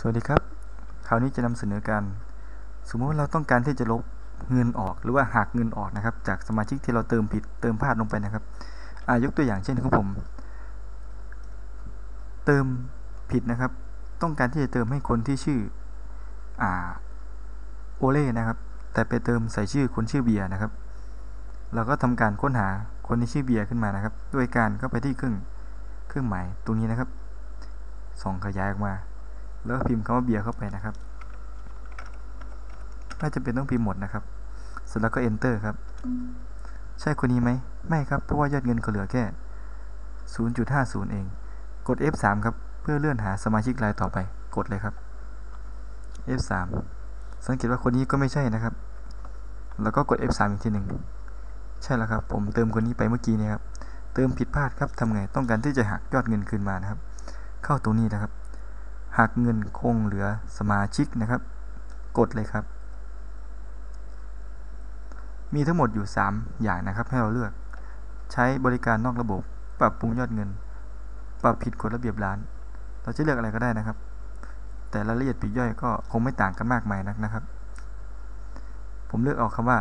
สวัสดีครับ คราวนี้จะนำเสนอการ สมมติว่าเราต้องการที่จะลบเงินออกหรือว่าหักเงินออกนะครับ จากสมาชิกที่เราเติมผิดเติมพลาดลงไปนะครับอายกตัวอย่างเช่นของผม เติมผิดนะครับ ต้องการที่จะเติมให้คนที่ชื่ออ่าโอเล่นะครับ แต่ไปเติมใส่ชื่อคนชื่อเบียร์นะครับ เราก็ทำการค้นหาคนที่ชื่อเบียร์ขึ้นมานะครับ ด้วยการเข้าไปที่เครื่องเครื่องหมายตรงนี้นะครับส่องขยายออกมา แล้วพิมพ์คำว่าเบียร์เข้าไปนะครับไม่จำเป็นต้องพิมพ์หมดนะครับ เสร็จแล้วก็ enter ครับ ใช่คนนี้ไหม ไม่ครับ เพราะว่ายอดเงินเขาเหลือแค่ 0.50 เอง กด F3 ครับ เพื่อเลื่อนหาสมาชิกรายต่อไป กดเลยครับ F3 สังเกตว่าคนนี้ก็ไม่ใช่นะครับ แล้วก็กด F3 อีกทีหนึ่ง ใช่แล้วครับ ผมเติมคนนี้ไปเมื่อกี้นี้ครับ เติมผิดพลาดครับทำไง ต้องการที่จะหักยอดเงินคืนมานะครับ เข้าตรงนี้นะครับ หักเงินคงเหลือสมาชิกนะครับ กดเลยครับ มีทั้งหมดอยู่ 3 อย่างนะครับให้เราเลือก ใช้บริการนอกระบบ ปรับปรุงยอดเงิน ปรับผิดกฎระเบียบร้าน เราจะเลือกอะไรก็ได้นะครับ แต่รายละเอียดปลีกย่อยก็คงไม่ต่างกันมากมายนักนะครับ ผมเลือกเอาคำว่า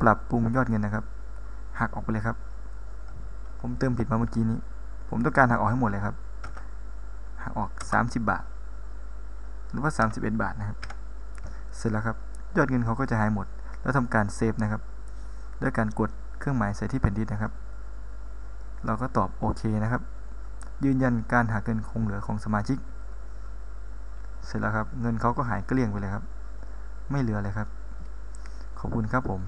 ปรับปรุงยอดเงินนะครับ หักออกไปเลยครับ ผมเติมผิดมาเมื่อกี้นี้ ผมต้องการหักออกให้หมดเลยครับ หักออก 30 บาท หรือว่า 31 บาทนะครับ เสร็จแล้วครับ ยอดเงินเขาก็จะหายหมด แล้วทำการเซฟนะครับ ด้วยการกดเครื่องหมายใส่ที่แผ่นดินนะครับ เราก็ตอบโอเคนะครับ ยืนยันการหาเงินคงเหลือของสมาชิก เสร็จแล้วครับ เงินเขาก็หายเกลี้ยงไปเลยครับ ไม่เหลือเลยครับ ขอบคุณครับผม